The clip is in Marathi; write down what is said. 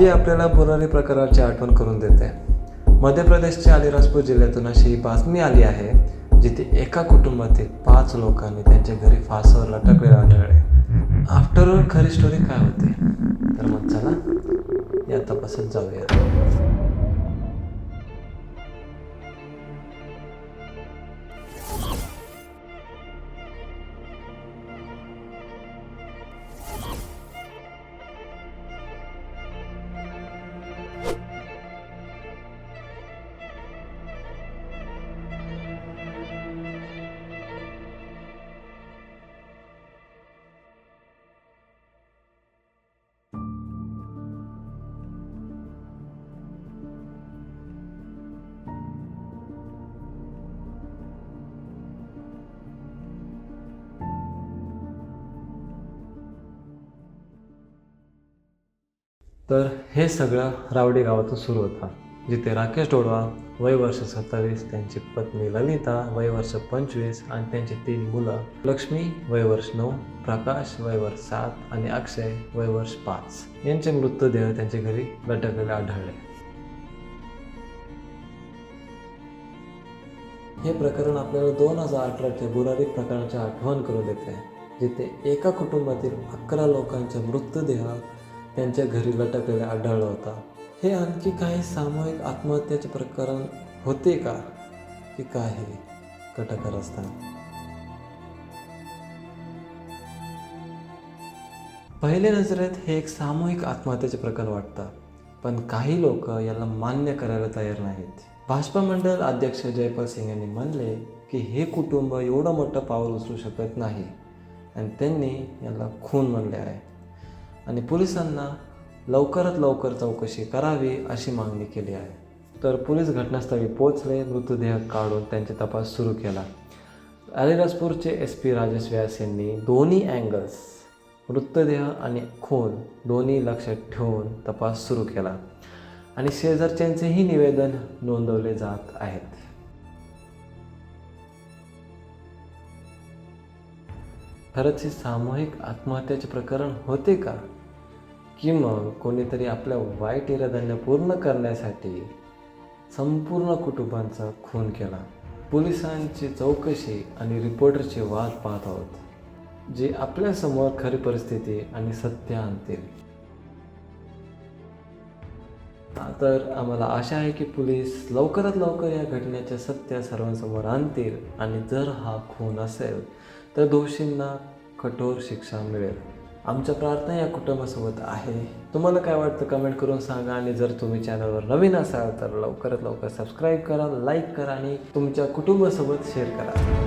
जी आपल्याला पुरारी प्रकाराची आठवण करून देते. मध्य प्रदेशच्या अलिराजपूर जिल्ह्यातून अशी ही बातमी आली आहे जिथे एका कुटुंबातील पाच लोकांनी त्यांच्या घरी फासावर लटकलेले आढळले. आफ्टर खरी स्टोरी काय होते? तर मग चला या तपासात जाऊया. तर हे सगळं रावडी गावातून सुरू होतं जिथे राकेश डोळवा वय वर्ष सत्तावीस त्यांची पत्नी ललिता वय वर्ष पंचवीस आणि त्यांची तीन मुलं लक्ष्मी वय वर्ष नऊ प्रकाश वय वर्ष सात आणि अक्षय वय वर्ष पाच. यांचे मृतदेह त्यांच्या घरी लटकलेले आढळले. हे प्रकरण आपल्याला दोन हजार अठराच्या बुरारी प्रकरणाची आठवण करून देते जिथे एका कुटुंबातील अकरा लोकांच्या मृतदेह त्यांच्या घरी लटकलेला आढळला होता. हे आणखी काही सामूहिक आत्महत्याचे प्रकरण होते का? की काही कटकर असतात पहिल्या नजरेत हे एक सामूहिक आत्महत्येचे प्रकरण वाटतं. पण काही लोक याला मान्य करायला तयार नाहीत. भाजपा मंडळ अध्यक्ष जयपाल सिंग यांनी म्हणले की हे कुटुंब एवढं मोठं पाऊल उचलू शकत नाही. आणि त्यांनी याला खून म्हणले आहे. आणि पोलिसांना लवकरात लवकर चौकशी करावी अशी मागणी केली आहे. तर पोलीस घटनास्थळी पोचले मृतदेह काढून त्यांचे तपास सुरू केला. अलिराजपूरचे एस पी राजेश व्यास यांनी दोन्ही अँगल्स मृतदेह आणि खून दोन्ही लक्षात ठेवून तपास सुरू केला आणि शेजारच्यांचेही निवेदन नोंदवले जात आहेत. खरंच हे सामूहिक आत्महत्याचे प्रकरण होते का? की मग कोणीतरी आपल्या वाईट इराद्यांना पूर्ण करण्यासाठी संपूर्ण कुटुंबांचा खून केला. पोलिसांची चौकशी आणि रिपोर्टरचे वाद पाहत आहोत जे आपल्यासमोर खरी परिस्थिती आणि सत्य आणतील. तर आम्हाला आशा आहे की पोलीस लवकरात लवकर या घटनेचे सत्य सर्वांसमोर आणतील आणि जर हा खून असेल तर दोषींना कठोर शिक्षा मिळेल. आमच्या प्रार्थना या कुटुंबासोबत आहे. तुम्हाला काय वाटतं कमेंट करून सांगा आणि जर तुम्ही चॅनलवर नवीन असाल तर लवकरात लवकर सबस्क्राईब करा लाईक करा आणि तुमच्या कुटुंबासोबत शेअर करा.